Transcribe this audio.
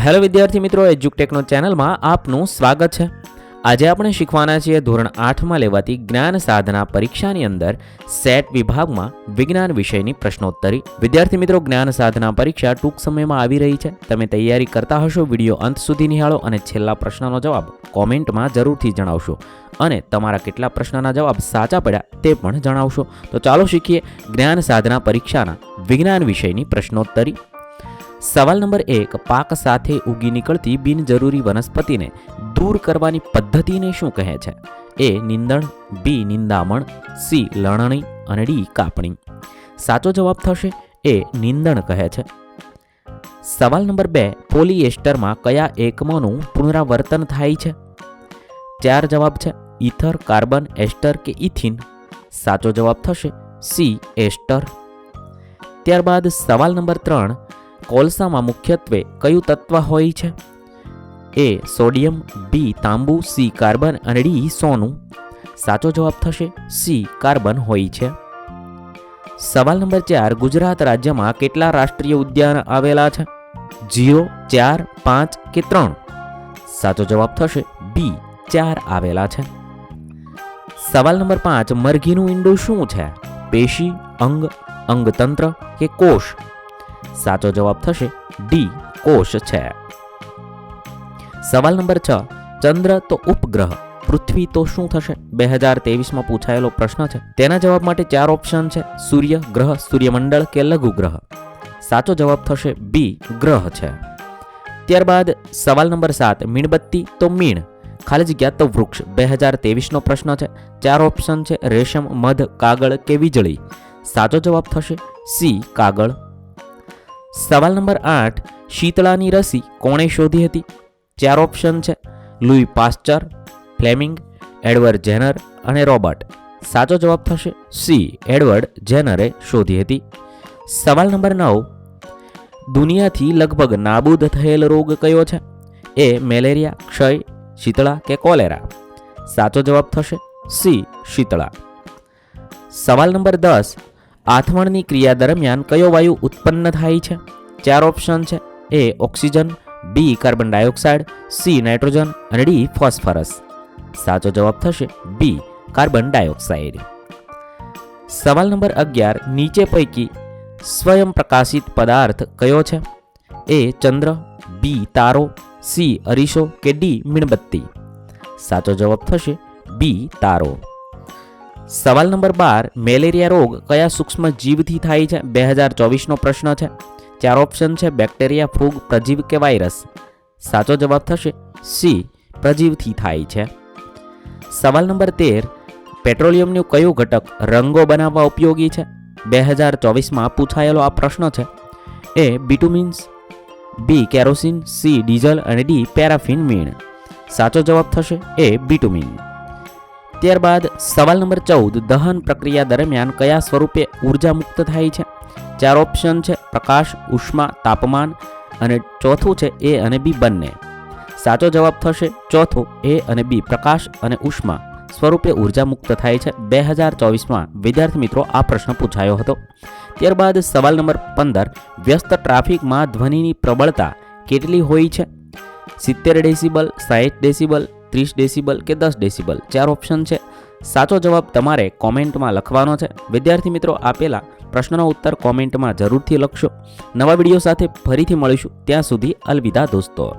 Hello વિદ્યાર્થી મિત્રો એજ્યુકટેકનો ચેનલમાં આપનું સ્વાગત છે. આજે આપણે શીખવાના છીએ ધોરણ આઠમાં લેવાતી જ્ઞાન સાધના પરીક્ષાની અંદર સેટ વિભાગમાં વિજ્ઞાન વિષયની પ્રશ્નોત્તરી. વિદ્યાર્થી મિત્રો, જ્ઞાન સાધના પરીક્ષા ટૂંક સમયમાં આવી રહી છે. તમે તૈયારી કરતા હશો, વીડિયો અંત સુધી નિહાળો અને છેલ્લા પ્રશ્નનો જવાબ કોમેન્ટમાં જરૂરથી જણાવશો. અને તમારા કેટલા પ્રશ્નના જવાબ સાચા પડ્યા તે પણ જણાવશો. તો ચાલો શીખીએ જ્ઞાન સાધના પરીક્ષાના વિજ્ઞાન વિષયની પ્રશ્નોત્તરી. સવાલ નંબર એક, પાક સાથે ઉગી નીકળતી બિનજરૂરી વનસ્પતિને દૂર કરવાની પદ્ધતિને શું કહે છે? એ, નિંદણ, બી, નિંદામણ, સી, લણણી અને ડી, કાપણી. સાચો જવાબ થશે એ નિંદણ કહે છે. સવાલ નંબર બે, પોલિએસ્ટરમાં કયા એકમોનું પુનરાવર્તન થાય છે? ચાર જવાબ છે ઇથર, કાર્બન, એસ્ટર કે ઇથિન. સાચો જવાબ થશે સી, એસ્ટર. ત્યારબાદ સવાલ નંબર ત્રણ કોલસામાં મુખ્યત્વે કયું તત્વ હોય છે? એ સોડિયમ, બી તાંબુ, સી કાર્બન અને ડી સોનું. સાચો જવાબ થશે, સી કાર્બન હોય છે. સવાલ નંબર ચાર, ગુજરાત રાજ્યમાં કેટલા રાષ્ટ્રીય ઉદ્યાન આવેલા છે? જીરો, ચાર, પાંચ કે ત્રણ? સાચો જવાબ થશે, બી, ચાર આવેલા છે. સવાલ નંબર પાંચ, મરઘીનું ઈંડું શું છે? પેશી, અંગ, અંગતંત્ર કે કોષ? સાચો જવાબ થશે ડી, કોષ છે. સવાલ નંબર છ, ચંદ્ર તો ઉપગ્રહ, પૃથ્વી તો શું થશે? બે હજાર તેવીસમાં પૂછાયેલો પ્રશ્ન છે. તેના જવાબ માટે ચાર ઓપ્શન છે. સૂર્ય, ગ્રહ, સૂર્યમંડળ કે લઘુ સાચો જવાબ થશે બી, ગ્રહ છે. ત્યારબાદ સવાલ નંબર સાત, મીણબત્તી તો મીણ? ખાલી જગ્યા તો વૃક્ષ. બે હજાર તેવીસનો પ્રશ્ન છે. ચાર ઓપ્શન છે. રેશમ, મધ, કાગળ કે વીજળી? સાચો જવાબ થશે સી, કાગળ. સવાલ નંબર આઠ, શીતળાની રસી કોણે શોધી હતી? ચાર ઓપ્શન છે. Louis Pasteur, Fleming, Edward Jenner અને રોબર્ટ. સાચો જવાબ થશે સી, એડવર્ડ જેનરે શોધી હતી. સવાલ નંબર નવ, દુનિયાથી લગભગ નાબૂદ થયેલ રોગ કયો છે? એ મેલેરિયા, ક્ષય, શીતળા કે કોલેરા? સાચો જવાબ થશે સી, શીતળા. સવાલ નંબર દસ આથમણની ક્રિયા દરમિયાન કયો વાયુ ઉત્પન્ન થાય છે? ચાર ઓપ્શન છે. A oxygen, B carbon dioxide, C nitrogen અને ડી ફોસ્ફરસ. સાચો જવાબ થશે બી કાર્બન ડાયોક્સાઇડ. સવાલ નંબર અગિયાર, નીચે પૈકી સ્વયં પ્રકાશિત પદાર્થ કયો છે? એ ચંદ્ર, બી તારો, સી અરીસો કે ડી મીણબત્તી? સાચો જવાબ થશે બી તારો. સવાલ નંબર બાર, મેલેરિયા રોગ કયા સૂક્ષ્મ જીવથી થાય છે? બે હજાર ચોવીસનો પ્રશ્ન છે. ચાર ઓપ્શન છે, બેક્ટેરિયા, ફૂગ, પ્રજીવ કે વાયરસ. સાચો જવાબ થશે, સી, પ્રજીવથી થાય છે. સવાલ નંબર તેર, પેટ્રોલિયમનું કયું ઘટક રંગો બનાવવા ઉપયોગી છે? બે હજાર ચોવીસમાં પૂછાયેલો આ પ્રશ્ન છે. A, bitumens, B, kerosene, C, diesel અને ડી, પેરાફિન મીણ. સાચો જવાબ થશે, એ, બિટુમિન. ત્યારબાદ સવાલ નંબર ચૌદ, દહન પ્રક્રિયા દરમિયાન કયા સ્વરૂપે ઊર્જા મુક્ત થાય છે? ચાર ઓપ્શન છે, પ્રકાશ, ઉષ્મા, તાપમાન અને ચોથું છે, એ અને બી બંને. સાચો જવાબ થશે, ચોથું, એ અને બી, પ્રકાશ અને ઉષ્મા. સ્વરૂપે ઊર્જા મુક્ત થાય છે. બે હજાર ચોવીસમાં વિદ્યાર્થી મિત્રો આ પ્રશ્ન પૂછાયો હતો. ત્યારબાદ સવાલ નંબર પંદર, વ્યસ્ત ટ્રાફિકમાં ધ્વનિની પ્રબળતા કેટલી હોય છે? સિત્તેર ડેસિબલ, સાહીઠ ડેસિબલ ત્રીસ ડેસિબલ કે દસ ડેસિબલ? ચાર ઓપ્શન છે. સાચો જવાબ તમારે કોમેન્ટમાં લખવાનો છે. વિદ્યાર્થી મિત્રો આપેલા પ્રશ્નનો ઉત્તર કોમેન્ટમાં જરૂરથી લખશો. નવા વીડિયો સાથે ફરીથી મળીશું. ત્યાં સુધી અલવિદા દોસ્તો.